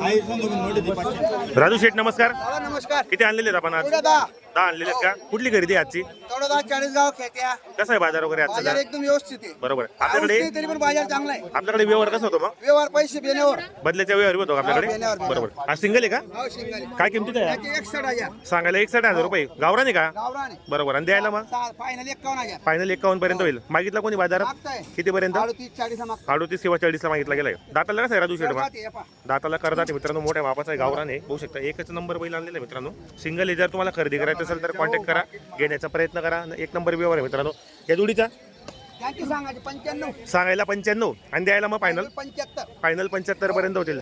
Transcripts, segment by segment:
राजू शेठ नमस्कार. नमस्कार. किती आणलेले आपण आज? दहा दहा आणलेले आहेत का? कुठली खरेदी आहे आजची? दहा चाळीस गाव कसा आहे बाजार वगैरे आजचा बाजार जरा? एकदम व्यवस्थित आहे. बरोबर आपल्याकडे तरी पण बाजार चांगला आहे. आपल्याकडे व्यवहार कसा होतो मग? व्यवहार पैसे देण्यावर बदल्याच्या व्यवहार होतो का आपल्याकडे. बरोबर. हा सिंगल आहे का? हो शिंगाले काय किमतीत आहे? त्याचे एकसठ हजार. सांगायला एकसठ हजार रुपये. गावरान का? गावराने बरोबर. आणि द्यायला मग? फायनल एकावन्न हजार. फायनल एकावन्न पर्यंत होईल. मागितला कोणी बाजारात मागताय. किती पर्यंत अडतीस चाळीस अडोतीस किंवा चाळीसला मागितला गेलाय दाताला कसं आहे राजू मग पहा. दाताला करदाते मित्रांनो मोठ्या बापाचा आहे गावरान बघू शकता एकच नंबर बैल आणलेला आहे मित्रांनो. सिंगल जर तुम्हाला खरेदी करायचं असेल तर कॉन्टॅक्ट करा. घेण्याचा प्रयत्न करा. एक नंबर व्यवहार आहे मित्रांनो. या जोडीचा? सांगायला पंच्याण्णव. आणि द्यायला मग फायनल पंच्याहत्तर. फायनल पंच्याहत्तर पर्यंत होतील.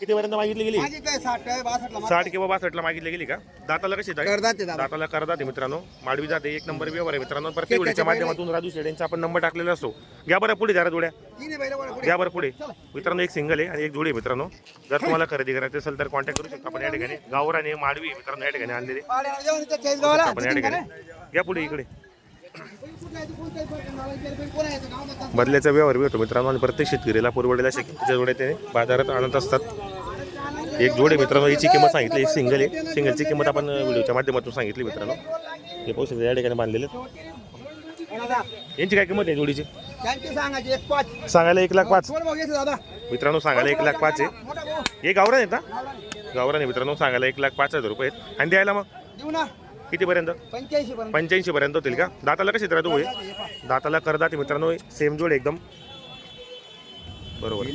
किती पर्यंत मागितली गेली साठ आहे बासष्टला साठ किंवा बासष्टला मागितली गेली का? दाताला कशी? करदाते दादा. दाताला करदाते मित्रांनो. माडवी जाते एक नंबर व्यवहार आहे मित्रांनो. प्रत्येक वेळेच्या माध्यमातून राजू शेड यांचा आपण नंबर टाकलेला असतो. घ्या बरं पुढे जरा जोड्या. तीन आहे बैल बरं पुढे घ्या बरं पुढे. मित्रांनो एक सिंगल आहे आणि एक जोडी आहे मित्रांनो. जर तुम्हाला खरेदी करायची असेल तर कॉन्टॅक्ट करू शकता आपण या ठिकाणी. गावरान माडवी आहे मित्रांनो या ठिकाणी आणलेले. पाड्याला जाऊन इथं चाळीस गावाला. आपण या ठिकाणी. घ्या पुढे इकडे. बदल्याचा व्यवहार भेटतो होतो मित्रांनो. आणि प्रत्येक शेतकरीला पुरवडेला शेतीच्या जोड्या ते बाजारात आणत असतात. एक जोडे मित्रांनो याची किंमत सांगितली एक सिंगल आहे. सिंगलची किंमत आपण व्हिडिओच्या माध्यमातून सांगितली मित्रांनो. हे पाऊस या ठिकाणी बांधलेले यांची काय किंमत आहे जोडीची? सांगायला एक लाख पाच. मित्रांनो सांगायला एक लाख पाच आहे. हे गावरान आहेत ना? गावरान आहे मित्रांनो सांगायला एक लाख पाच हजार रुपये आहेत. आणि द्यायला मग? देऊ ना कितीपर्यंत? पंच्याऐंशी पर्यंत पंच्याऐंशी पर्यंत होतील का? दाताला कशी राहतो होईल हे पहा. दाताला करदात मित्रांनो सेम जोड एकदम. बरोबर.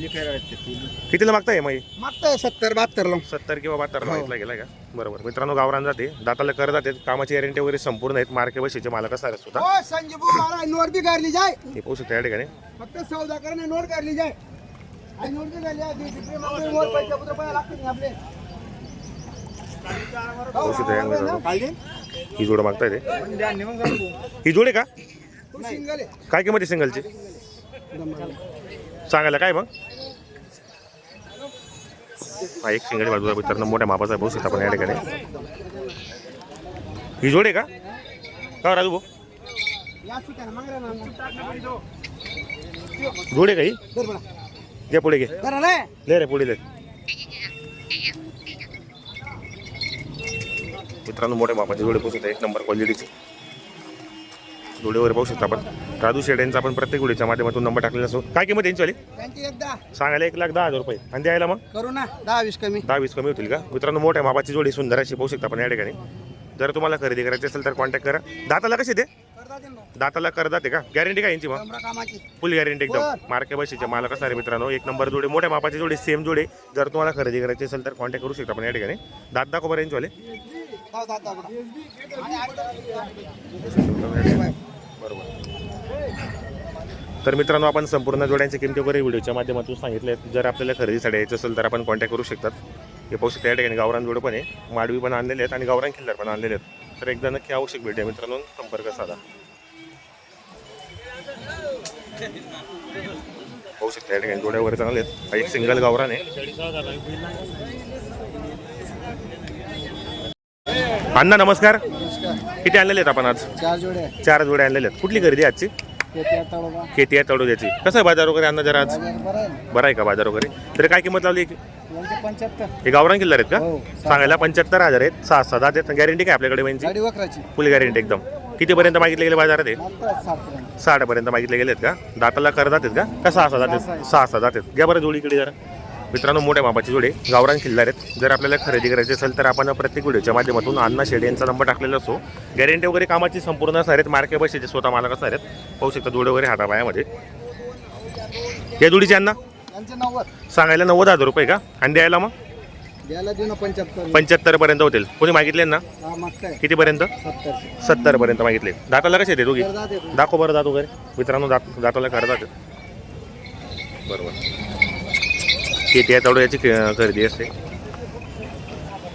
कितीला मागताय मग मागताय सत्तर बहात्तर ला सत्तर किंवा बहात्तर मागितला गेला का? बरोबर. मित्रांनो गावरान जाते. दाताला कर जाते कामाची गॅरंटी वगैरे संपूर्ण आहेत. मार्के बशीचे मालक असणार आहेत सुद्धा. हो नोट बी काढली जाय. हे पाहू शकता या ठिकाणी. फक्त सौदा करणे नोट काढली जाय. आणि नोट बी काढली आपले ही जोड मागताय ते? ही जोड आहे का? काय किंमत आहे सिंगलची? सांगायला काय मग? हा एक सिंगल बाजूला मित्रांनो मोठ्या मापाचा पाहू शकता आपण या ठिकाणी. ही जोड आहे का? का राजू भाऊ. जोड आहे का ही? पुढे घे. रे. पुढे ले मित्रांनो मोठ्या मापाचे जोडे पाहू शकता एक नंबर क्वालिटीचे जोडे वगैरे पाहू शकता आपण. राजू शेड यांचा आपण प्रत्येक व्हिडिओच्या माध्यमातून नंबर टाकलेला असतो. काय किंमत यांची वाली? त्यांची एकदा. सांगायला एक लाख दहा हजार रुपये. आणि द्यायला मग? करू ना. दहा वीस कमी. दहा वीस कमी होतील का? मित्रांनो मोठ्या मापाची जोडी सुंदर अशी पाहू शकता आपण या ठिकाणी. जर तुम्हाला खरेदी करायची असेल तर कॉन्टॅक्ट करा. दाताला कशी ते ना. दाताला करदात आहे का? गॅरंटी काय यांची मग? कामाची. फुल गॅरंटी एकदम. मार्के बशीचे मालक असणारे मित्रांनो एक नंबर जोडे मोठ्या मापाची जोडे सेम जोडे. जर तुम्हाला खरेदी करायची असेल तर कॉन्टॅक्ट करू शकता आपण या ठिकाणी. दात दाखव बरं यांचीवाले धाव, बरोबर तर मित्रांनो आपण संपूर्ण जोड्यांच्या किमती वगैरे व्हिडिओच्या माध्यमातून सांगितले. आहेत. जर आपल्याला खरेदीसाठी यायचं असेल तर आपण कॉन्टॅक्ट करू शकतात. हे पाहू शकता या ठिकाणी गावरान जोडं पण आहे. माडवी पण आणलेले आहेत आणि गावरान किल्लर पण आणलेले आहेत. तर एकदा नक्की आवश्यक भेट द्या मित्रांनो. संपर्क साधा. पाहू शकता या ठिकाणी जोड्या वगैरे चांगले आहेत. एक सिंगल गावरान आहे. अण्णा नमस्कार. किती आणलेले आहेत आपण आज? चार जोडे चार जोड्या आणलेल्या आहेत. कुठली खरेदी आहे आजची? खेती आहे तळोद्याची कसं आहे बाजार वगैरे अण्णा जरा आज बरं आहे. आहे का बाजार वगैरे? तर काय किंमत लावली? हे गावरान किल्लर आहेत का? हो सांगायला पंच्याहत्तर हजार आहेत. सहा सहा देत गॅरंटी काय आपल्याकडे म्हणजे फुल गॅरंटी एकदम. कितीपर्यंत मागितले गेले बाजारात हे? मागताय साठ पर्यंत साठ पर्यंत मागितले गेलेत का? दाताला कर जातात का? का सहा सहा जातात सहा सहा जातात घ्या बरं जोडीकडे जरा. मित्रांनो मोठ्या मापाची जोडे गावरान खिल्लार आहेत. जर आपल्याला खरेदी करायची असेल तर आपण प्रत्येक व्हिडिओच्या माध्यमातून अण्णा शेडे यांचा नंबर टाकलेला असतो. गॅरंटी वगैरे कामाची संपूर्ण असणार आहेत. मार्के बसेचे स्वतः मालक असणार आहेत. पाहू शकता जोडे वगैरे हातापायामध्ये या जोडीचे अण्णा? सांगायला नव्वद हजार रुपये का? आणि द्यायला मग? पंच्याहत्तर. पर्यंत होतील. कोणी मागितले ना मागताय. कितीपर्यंत सत्तर. पर्यंत मागितले. दाताला कसे येते. दोघी दाखव बरं दात वगैरे. मित्रांनो दात दाताला करतात बरोबर. किती आहे तेवढं याची खरेदी असते.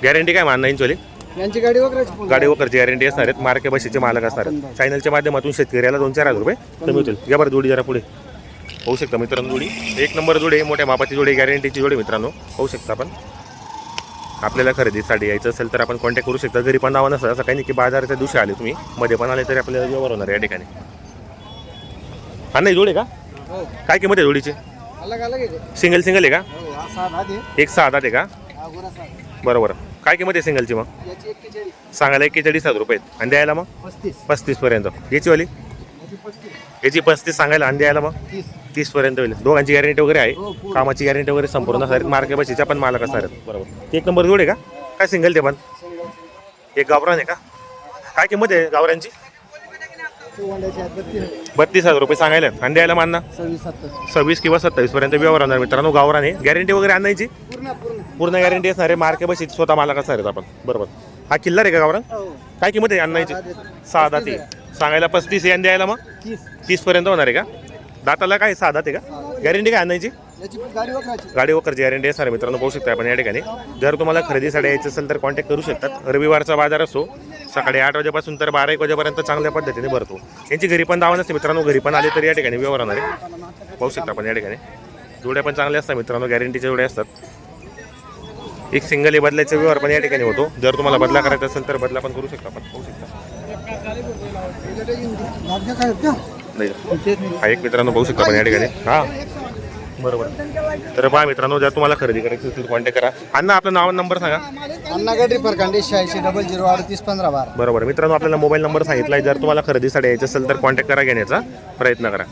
गॅरंटी काय मानणार इंचवाली यांची गाडी पुन्हा. गाडी वगैरेची गॅरंटी असणार आहेत मार्के बशीचे मालक असणार आहेत. चॅनलच्या माध्यमातून शेतकऱ्याला दोन चार हजार रुपये कमी होतील. या बरं जोडी जरा पुढे. होऊ शकता मित्रांनो जोडी. एक नंबर जोडी मोठ्या मापाची जोडी गॅरंटीची जोडी मित्रांनो. होऊ शकता आपण. आपल्याला खरेदीसाठी यायचं असेल तर आपण कॉन्टॅक्ट करू शकता. घरी पण नावं नसतं. असं काही नाही की बाजाराच्या दिवशी आले तुम्ही. मध्ये पण आले तरी आपल्याला व्यवहार होणार आहे या ठिकाणी. हा नाही जोडी का? हो. काय किंमत आहे जोडीची? अलग अलग आहे. सिंगल सिंगल आहे का? हो हा सहा दहा दे। एक सहा दहा ते का? हा गोरा सहा बरोबर. काय किंमत आहे सिंगलची मग? याची एक्केचाळीस सांगायला एक्केचाळीस हजार रुपये आहेत. आणि द्यायला मग? पस्तीस. पस्तीस पर्यंत. याची वाली? याची पस्तीस. याची पस्तीस सांगायला आणि द्यायला मग? तीस. तीस पर्यंत होईल. दोघांची गॅरंटी वगैरे हो, आहे पूर्ण. कामाची गॅरंटी वगैरे संपूर्ण सर मार्के बशीच्या पण मालक असणार आहेत. बरोबर. ते एक नंबर जोड आहे का? काय सिंगल ते पण? एक गावरान आहे का? काय किंमत आहे गावरांची आहेत बत्तीस हजार. रुपये सांगायला आणि द्यायला मानना सव्वीस किंवा सत्तावीस पर्यंत व्यवहार होणार मित्रांनो गावरान गॅरंटी वगैरे आणायची? पूर्ण गॅरंटी असणार आहे. मार्के बशीत स्वतः मालक असणार आहेत आपण. बरोबर. हा किल्ला आहे का गावरान? हो. काय किंमत आहे आणायची? सहा आहे सांगायला पस्तीस आणि द्यायला मग? तीस. पर्यंत होणार आहे का? दाताला काय सहा आहे का? गॅरंटी काय आणायची? गाडी वकरची गॅरंटी असणार आहे मित्रांनो पाहू शकता आपण या ठिकाणी. जर तुम्हाला खरेदीसाठी यायचं असेल तर कॉन्टॅक्ट करू शकतात. रविवारचा बाजार असो सकाळी आठ वाजेपासून तर बारा एक वाजेपर्यंत चांगल्या पद्धतीने भरतो. यांची घरी पण दावा नसते मित्रांनो घरी पण आले तर या ठिकाणी व्यवहार होणार आहे. पाहू शकता आपण या ठिकाणी. जोड्या पण चांगल्या असतात मित्रांनो गॅरंटीच्या जोड्या असतात. एक सिंगल बदलायचा व्यवहार पण या ठिकाणी होतो. जर तुम्हाला बदला करायचा असेल तर बदला पण करू शकता आपण. पाहू शकता. नाही. हा एक मित्रांनो पाहू शकता आपण या ठिकाणी. हा. बरोबर. तर पहा मित्रांनो जर तुम्हाला खरेदी करायची असेल कॉन्टॅक्ट करा. अण्णा आपलं नाव आणि नंबर सांगा. अण्णा गडी फरकांडे शहाऐंशी डबल झिरो अडतीस पंधरा बारा. बरोबर. मित्रांनो आपल्याला मोबाईल नंबर सांगितला जर तुम्हाला खरेदीसाठी यायचं असेल तर कॉन्टॅक्ट करा घेण्याचा प्रयत्न करा.